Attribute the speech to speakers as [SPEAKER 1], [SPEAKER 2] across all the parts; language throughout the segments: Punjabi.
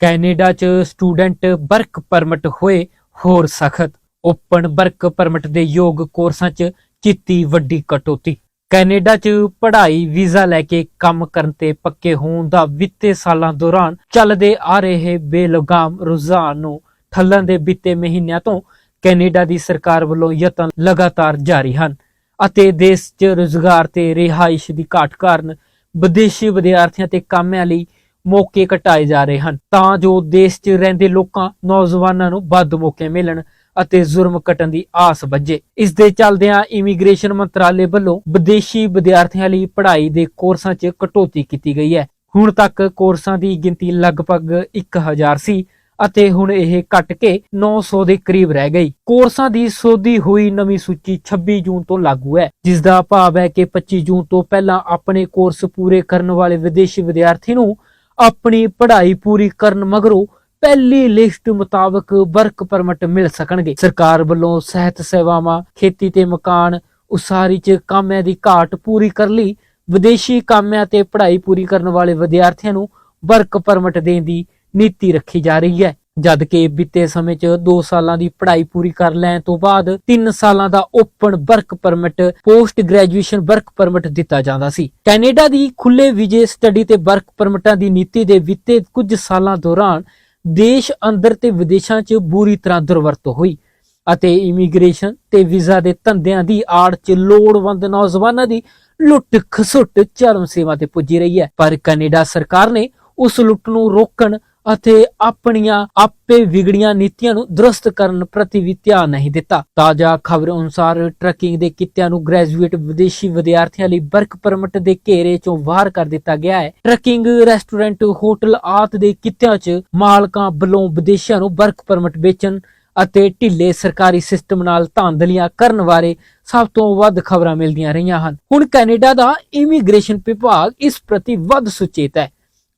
[SPEAKER 1] ਕੈਨੇਡਾ 'ਚ ਸਟੂਡੈਂਟ ਵਰਕ ਪਰਮਿਟ ਹੋਏ, ਹੋਰ ਸਖਤ। ਓਪਨ ਵਰਕ ਪਰਮਿਟ ਦੇ ਯੋਗ ਕੋਰਸਾਂ 'ਚ ਕੀਤੀ ਵੱਡੀ ਕਟੌਤੀ। ਕੈਨੇਡਾ 'ਚ ਪੜ੍ਹਾਈ, ਵੀਜ਼ਾ ਲੈ ਕੇ ਕੰਮ ਕਰਨ ਤੇ ਪੱਕੇ ਹੋਣ ਦਾ ਵਿੱਤੇ ਸਾਲਾਂ ਦੌਰਾਨ ਚੱਲਦੇ ਆ ਰਹੇ ਬੇਲਗਾਮ ਰੁਝਾਨ ਨੂੰ ਠੱਲਣ ਦੇ ਬੀਤੇ ਮਹੀਨਿਆਂ ਤੋਂ ਕੈਨੇਡਾ ਦੀ ਸਰਕਾਰ ਵੱਲੋਂ ਯਤਨ ਲਗਾਤਾਰ ਜਾਰੀ ਹਨ ਅਤੇ ਦੇਸ਼ 'ਚ ਰੁਜ਼ਗਾਰ ਤੇ ਰਿਹਾਇਸ਼ ਦੀ ਘਾਟ ਕਾਰਨ ਵਿਦੇਸ਼ੀ ਵਿਦਿਆਰਥੀਆਂ ਤੇ ਕਾਮਿਆਂ ਲਈ ਮੌਕੇ ਘਟਾਏ ਜਾ ਰਹੇ ਹਨ। ਤਾਂ ਜੋ ਦੇਸ਼ 'ਚ ਰਹਿੰਦੇ ਲੋਕਾਂ, ਨੌਜਵਾਨਾਂ ਨੂੰ ਵੱਧ ਮੌਕੇ ਮਿਲਣ ਅਤੇ ਜ਼ੁਰਮ ਕਟਣ ਦੀ ਆਸ ਵੱਜੇ। ਇਸ ਦੇ ਚੱਲਦਿਆਂ ਇਮੀਗ੍ਰੇਸ਼ਨ ਮੰਤਰਾਲੇ ਵੱਲੋਂ ਵਿਦੇਸ਼ੀ ਵਿਦਿਆਰਥੀਆਂ ਲਈ ਪੜ੍ਹਾਈ ਦੇ ਕੋਰਸਾਂ 'ਚ ਕਟੌਤੀ ਕੀਤੀ ਗਈ ਹੈ। ਹੁਣ ਤੱਕ ਕੋਰਸਾਂ ਦੀ ਗਿਣਤੀ ਲਗਭਗ 1000 ਸੀ ਅਤੇ ਹੁਣ ਇਹ ਘਟ ਕੇ 900 ਦੇ ਕਰੀਬ ਰਹਿ ਗਈ। ਕੋਰਸਾਂ ਦੀ ਸੋਧੀ ਹੋਈ ਨਵੀਂ ਸੂਚੀ 26 ਜੂਨ ਤੋਂ ਲਾਗੂ ਹੈ। ਜਿਸ ਦਾ ਭਾਵ ਹੈ ਕਿ 25 ਜੂਨ ਤੋਂ ਪਹਿਲਾਂ ਆਪਣੇ ਕੋਰਸ ਪੂਰੇ ਕਰਨ ਵਾਲੇ ਵਿਦੇਸ਼ੀ ਵਿਦਿਆਰਥੀ ਨੂੰ ਆਪਣੀ ਪੜ੍ਹਾਈ ਪੂਰੀ ਕਰਨ ਮਗਰੋਂ ਪਹਿਲੀ ਲਿਸਟ ਮੁਤਾਬਕ ਵਰਕ ਪਰਮਿਟ ਮਿਲ ਸਕਣਗੇ। ਸਰਕਾਰ ਵੱਲੋਂ ਸਿਹਤ ਸੇਵਾਵਾਂ, ਖੇਤੀ ਤੇ ਮਕਾਨ, ਉਸਾਰੀ 'ਚ ਕਾਮਿਆਂ ਦੀ ਘਾਟ ਪੂਰੀ ਕਰ ਲਈ। ਵਿਦੇਸ਼ੀ ਕਾਮਿਆਂ ਤੇ ਪੜ੍ਹਾਈ ਪੂਰੀ ਕਰਨ ਵਾਲੇ ਵਿਦਿਆਰਥੀਆਂ ਨੂੰ ਵਰਕ ਪਰਮਿਟ ਦੇਣ ਦੀ ਨੀਤੀ ਰੱਖੀ ਜਾ ਰਹੀ ਹੈ। ਜਦ ਕਿ ਬੀਤੇ ਸਮੇਂ 'ਚ 2 ਸਾਲਾਂ ਦੀ ਪੜ੍ਹਾਈ ਪੂਰੀ ਕਰ ਲੈਣ ਤੋਂ ਬਾਅਦ 3 ਸਾਲਾਂ ਦਾ open work permit, post graduation work permit ਦਿੱਤਾ ਜਾਂਦਾ ਸੀ। ਕੈਨੇਡਾ ਦੀ ਖੁੱਲੇ ਵੀਜ਼ੇ ਸਟੱਡੀ ਤੇ ਵਰਕ ਪਰਮਿਟਾਂ ਦੀ ਨੀਤੀ ਦੇ ਬੀਤੇ ਕੁਝ ਸਾਲਾਂ ਦੌਰਾਨ ਦੇਸ਼ ਅੰਦਰ ਤੇ ਵਿਦੇਸ਼ਾਂ 'ਚ ਬੁਰੀ ਤਰ੍ਹਾਂ ਦੁਰਵਰਤੋਂ ਹੋਈ ਅਤੇ ਇਮੀਗ੍ਰੇਸ਼ਨ ਤੇ ਵੀਜ਼ਾ ਦੇ ਧੰਦਿਆਂ ਦੀ ਆੜ 'ਚ ਲੋੜਵੰਦ ਨੌਜਵਾਨਾਂ ਦੀ ਲੁੱਟ ਖਸੁੱਟ ਚਰਮ ਸੇਵਾ ਤੇ ਪੁੱਜੀ ਰਹੀ ਹੈ। ਪਰ ਕੈਨੇਡਾ ਸਰਕਾਰ ਨੇ ਉਸ ਲੁੱਟ ਨੂੰ ਰੋਕਣ ਅਤੇ ਆਪਣੀਆਂ ਆਪੇ ਵਿਗੜੀਆਂ ਨੀਤੀਆਂ ਨੂੰ ਦਰੁਸਤ ਕਰਨ ਪ੍ਰਤੀ ਵੀ ਧਿਆਨ ਨਹੀਂ ਦਿੱਤਾ। ਤਾਜ਼ਾ ਖਬਰ ਅਨੁਸਾਰ ਟਰੱਕਿੰਗ ਦੇ ਕਿੱਤਿਆਂ ਨੂੰ ਗ੍ਰੈਜੂਏਟ ਵਿਦੇਸ਼ੀ ਵਿਦਿਆਰਥੀਆਂ ਲਈ ਵਰਕ ਪਰਮਿਟ ਦੇ ਘੇਰੇ ਚੋਂ ਬਾਹਰ ਕਰ ਦਿੱਤਾ ਗਿਆ ਹੈ। ਟਰੱਕਿੰਗ, ਰੈਸਟੋਰੈਂਟ, ਹੋਟਲ ਆਤ ਦੇ ਕਿੱਤਿਆਂ 'ਚ ਮਾਲਕਾਂ ਵੱਲੋਂ ਵਿਦੇਸ਼ੀਆਂ ਨੂੰ ਵਰਕ ਪਰਮਿਟ ਵੇਚਣ ਅਤੇ ਢਿੱਲੇ ਸਰਕਾਰੀ ਸਿਸਟਮ ਨਾਲ ਧਾਂਦਲੀਆਂ ਕਰਨ ਬਾਰੇ ਸਭ ਤੋਂ ਵੱਧ ਖਬਰਾਂ ਮਿਲਦੀਆਂ ਰਹੀਆਂ ਹਨ। ਹੁਣ ਕੈਨੇਡਾ ਦਾ ਇਮੀਗ੍ਰੇਸ਼ਨ ਵਿਭਾਗ ਇਸ ਪ੍ਰਤੀ ਵੱਧ ਸੁਚੇਤ ਹੈ।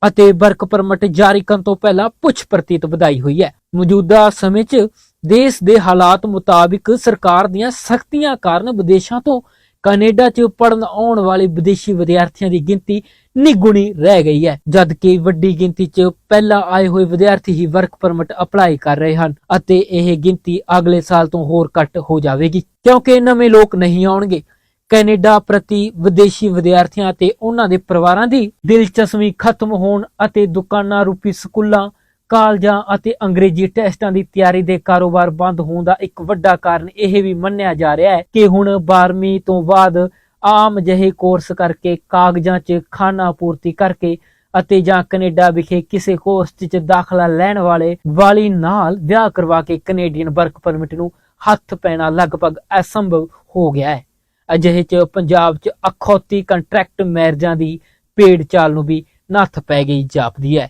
[SPEAKER 1] ਅਤੇ ਵਰਕ ਪਰਮਿਟ ਜਾਰੀ ਕਰਨ ਤੋਂ ਪਹਿਲਾਂ ਪੁੱਛ ਪ੍ਰਤੀਤ ਵਧਾਈ ਹੋਈ ਹੈ। ਮੌਜੂਦਾ ਸਮੇਂ 'ਚ ਦੇਸ਼ ਦੇ ਹਾਲਾਤ ਮੁਤਾਬਿਕ ਸਰਕਾਰ ਦੀਆਂ ਸਖਤੀਆਂ ਕਾਰਨ ਵਿਦੇਸ਼ਾਂ ਤੋਂ ਕੈਨੇਡਾ 'ਚ ਪੜਨ ਆਉਣ ਵਾਲੇ ਵਿਦੇਸ਼ੀ ਵਿਦਿਆਰਥੀਆਂ ਦੀ ਗਿਣਤੀ ਨਿਗੁਣੀ ਰਹਿ ਗਈ ਹੈ, ਜਦਕਿ ਵੱਡੀ ਗਿਣਤੀ 'ਚ ਪਹਿਲਾਂ ਆਏ ਹੋਏ ਵਿਦਿਆਰਥੀ ਹੀ ਵਰਕ ਪਰਮਿਟ ਅਪਲਾਈ ਕਰ ਰਹੇ ਹਨ ਅਤੇ ਇਹ ਗਿਣਤੀ ਅਗਲੇ ਸਾਲ ਤੋਂ ਹੋਰ ਘੱਟ ਹੋ ਜਾਵੇਗੀ। ਕਿਉਂਕਿ ਨਵੇਂ ਲੋਕ ਨਹੀਂ ਆਉਣਗੇ ਕੈਨੇਡਾ ਪ੍ਰਤੀ ਵਿਦੇਸ਼ੀ ਵਿਦਿਆਰਥੀਆਂ ਤੇ ਉਹਨਾਂ ਦੇ ਪਰਿਵਾਰਾਂ ਦੀ ਦਿਲਚਸਪੀ ਖਤਮ ਹੋਣ ਅਤੇ ਦੁਕਾਨਾਂ, ਰੂਪੀ ਸਕੂਲਾਂ, ਕਾਲਜਾਂ ਅਤੇ ਅੰਗਰੇਜ਼ੀ ਟੈਸਟਾਂ ਦੀ ਤਿਆਰੀ ਦੇ ਕਾਰੋਬਾਰ ਬੰਦ ਹੋਣ ਦਾ ਇੱਕ ਵੱਡਾ ਕਾਰਨ ਇਹ ਵੀ ਮੰਨਿਆ ਜਾ ਰਿਹਾ ਹੈ ਕਿ ਹੁਣ 12ਵੀਂ ਤੋਂ ਬਾਅਦ ਆਮ ਜਿਹੇ ਕੋਰਸ ਕਰਕੇ ਕਾਗਜ਼ਾਂ 'ਚ ਖਾਨਾ ਪੂਰਤੀ ਕਰਕੇ ਅਤੇ ਜਾਂ ਕੈਨੇਡਾ ਵਿਖੇ ਕਿਸੇ ਕੋਰਸ 'ਚ ਦਾਖਲਾ ਲੈਣ ਵਾਲੇ ਵਾਲੀ ਨਾਲ ਵਿਆਹ ਕਰਵਾ ਕੇ ਕੈਨੇਡੀਅਨ ਵਰਕ ਪਰਮਿਟ ਨੂੰ ਹੱਥ ਪੈਣਾ ਲਗਭਗ ਅਸੰਭਵ ਹੋ ਗਿਆ ਹੈ। ਅਜਿਹੇ 'ਚ ਪੰਜਾਬ 'ਚ ਅਖੌਤੀ ਕੰਟਰੈਕਟ ਮੈਰਿਜਾਂ ਦੀ ਪੇੜ ਚਾਲ ਨੂੰ ਵੀ ਨੱਥ ਪੈ ਗਈ ਜਾਪਦੀ ਹੈ